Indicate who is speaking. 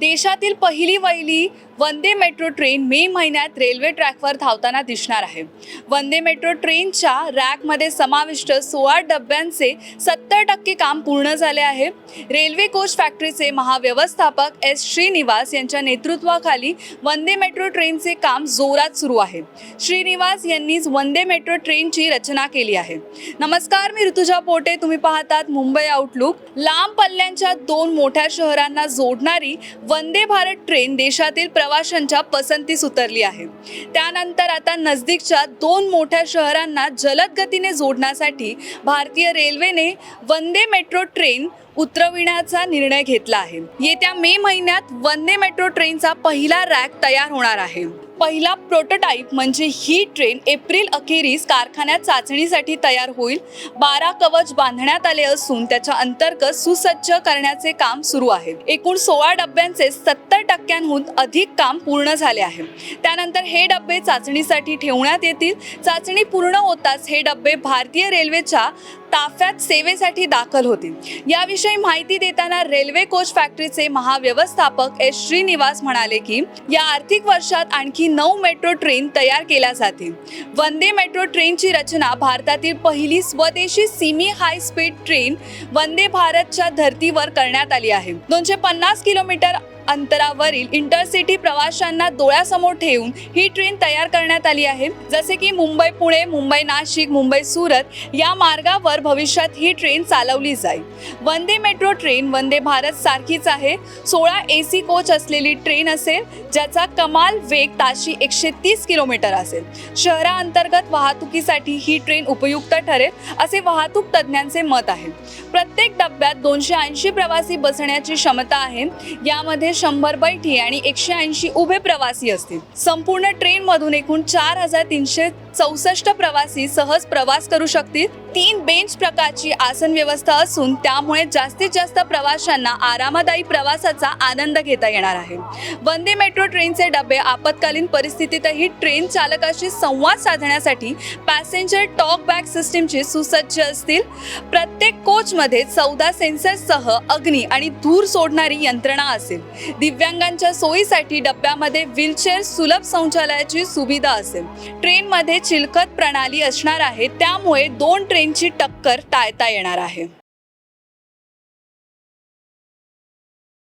Speaker 1: देशातील पहिली वहिली वंदे मेट्रो ट्रेन मे महिन्यात रेल्वे ट्रॅकवर धावताना दिसणार आहे. वंदे मेट्रो ट्रेनच्या रॅकमध्ये समाविष्ट सोळा डब्यांचे सत्तर टक्के काम पूर्ण झाले आहे. रेल्वे कोच फॅक्टरीचे महाव्यवस्थापक एस श्रीनिवास यांच्या नेतृत्वाखाली वंदे मेट्रो ट्रेनचे काम जोरात सुरू आहे. श्रीनिवास यांनीच वंदे मेट्रो ट्रेनची रचना केली आहे. नमस्कार मी ऋतुजा पोटे. तुम्ही पाहतात मुंबई आउटलुक लांब पल्ल्यांच्या दोन मोठ्या शहरांना जोडणारी वंदे भारत ट्रेन देशातील प्रवाशांच्या पसंतीस उतरली आहे. त्यानंतर आता नजदीकच्या दोन मोठ्या शहरांना जलद गतीने जोडण्यासाठी भारतीय रेल्वेने वंदे मेट्रो ट्रेन उतरविण्याचा निर्णय घेतला आहे. येत्या मे महिन्यात वंदे मेट्रो ट्रेनचा पहिला रॅक तयार होणार आहे. पहिला प्रोटोटाईप म्हणजे ही ट्रेन एप्रिल अखेरीस कारखान्यात चाचणीसाठी तयार होईल. बारा कवच बांधण्यात आले असून त्याच्या अंतर्गत सुसज्ज करण्याचे काम सुरू आहे. एकूण सोळा डब्यांचे सत्तर टक्क्यांहून अधिक काम पूर्ण झाले आहे. त्यानंतर हे डबे चाचणीसाठी ठेवण्यात येतील. चाचणी पूर्ण होताच हे डबे भारतीय रेल्वेच्या ताफ्यात सेवेसाठी दाखल होतील. याविषयी माहिती देताना रेल्वे कोच फॅक्टरीचे महाव्यवस्थापक एस श्रीनिवास म्हणाले की या आर्थिक वर्षात आणखी नऊ मेट्रो ट्रेन तयार केल्या जातील वंदे मेट्रो ट्रेनची रचना भारतातील पहिली स्वदेशी semi high speed train Vande भारतच्या धर्तीवर करण्यात आली आहे. दोनशे पन्नास किलोमीटर अंतरावरील इंटरसिटी प्रवाशांना डोळ्यासमोर ठेवून ही ट्रेन तयार करण्यात आली आहे. जसे की मुंबई पुणे मुंबई नाशिक मुंबई सुरत या मार्गावर भविष्यात ही ट्रेन चालवली जाईल. वंदे मेट्रो ट्रेन वंदे भारत सारखीच आहे. सोळा ए सी कोच असलेली ट्रेन असेल ज्याचा कमाल वेग ताशी एकशे तीस किलोमीटर असेल. शहराअंतर्गत वाहतुकीसाठी ही ट्रेन उपयुक्त ठरेल असे वाहतूक तज्ज्ञांचे मत आहे. प्रत्येक डब्यात दोनशे ऐंशी प्रवासी बसण्याची क्षमता आहे. यामध्ये शंभर बैठी आणि एकशे ऐंशी उभे प्रवासी असतील. संपूर्ण ट्रेनमधून एकूण चार हजार तीनशे चौसष्ट प्रवासी सहज प्रवास करू शकतील. तीन बेंच प्रकारची आसन व्यवस्था असून त्यामुळे जास्तीत जास्त प्रवाशांना आरामदायी प्रवासाचा आनंद घेता येणार आहे. वंदे मेट्रो ट्रेनचे डबे आपत्कालीन परिस्थितीतही ट्रेन चालकाशी संवाद साधण्यासाठी पॅसेंजर टॉक बॅक सिस्टीमची सुसज्ज असतील. प्रत्येक कोचमध्ये चौदा सेन्सर्ससह अग्नी आणि धूर सोडणारी यंत्रणा असेल. दिव्यांगांच्या सोयीसाठी डब्यामध्ये व्हीलचेअर सुलभ शौचालयाची सुविधा असेल. ट्रेनमध्ये चिलखत प्रणाली असणार आहे त्यामुळे दोन ट्रेनची टक्कर टाळता येणार आहे.